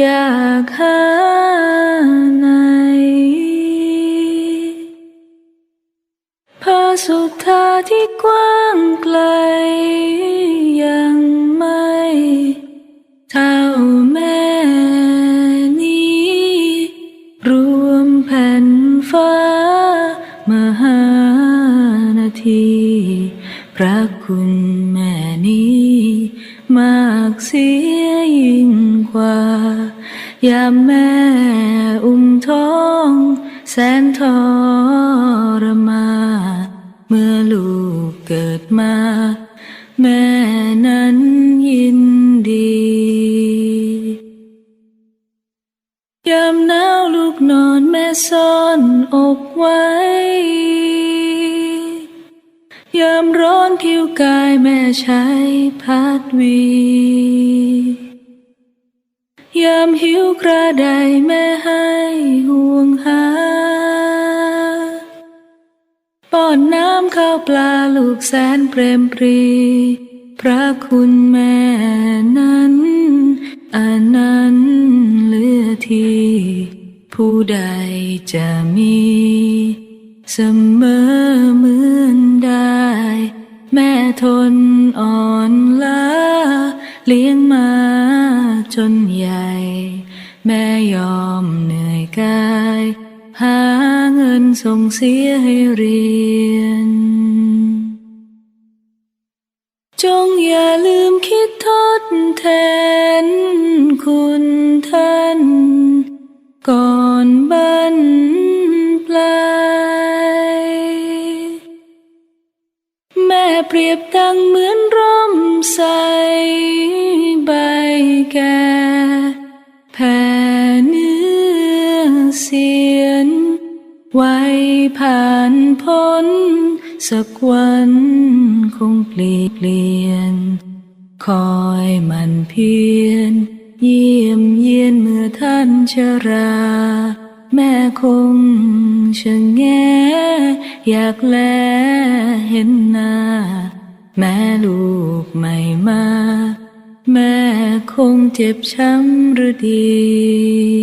อยากหาไหนพระสุทธาที่กว้างไกล ยังไม่เท่าแม่นี้ รวมแผ่นฟ้ามหานาที พระคุณแม่นี้ มากสี ยามแม่อุ้มท้อง แสนทรมา เมื่อลูกเกิดมา แม่นั้นยินดียามหนาวลูกนอนแม่ซ่อนอกไว้ ยามร้อนผิวกายแม่ใช้พัดวี ยามหิวกระไดแม่ให้ห่วงหาป้อนน้ำข้าวปลาลูกแสนเปรมปรี พระคุณแม่นั้นอันนั้นเลือที่ผู้ใดจะมี เสมอเหมือนได้ แม่ทนอ่อนล้าเลี้ยงมา จนใหญ่ แม่ยอมเหนื่อยกาย หาเงินส่งเสียให้เรียน จงอย่าลืมคิดทดแทนคุณท่าน ก่อนบรรปลายแม่เปรียบดังเหมือนร่มใสใบ แก่แผ่เนื้อเสียน ไว้ผ่านพ้น สักวันคงเปลี่ยนเปลี่ยน คอยมันเพียรเยี่ยมเยียนเมื่อท่านชรา แม่คงชะแงอยากแลเห็นหน้าแม่ลูกไม่มา แม่ คงเจ็บช้ำหรือดี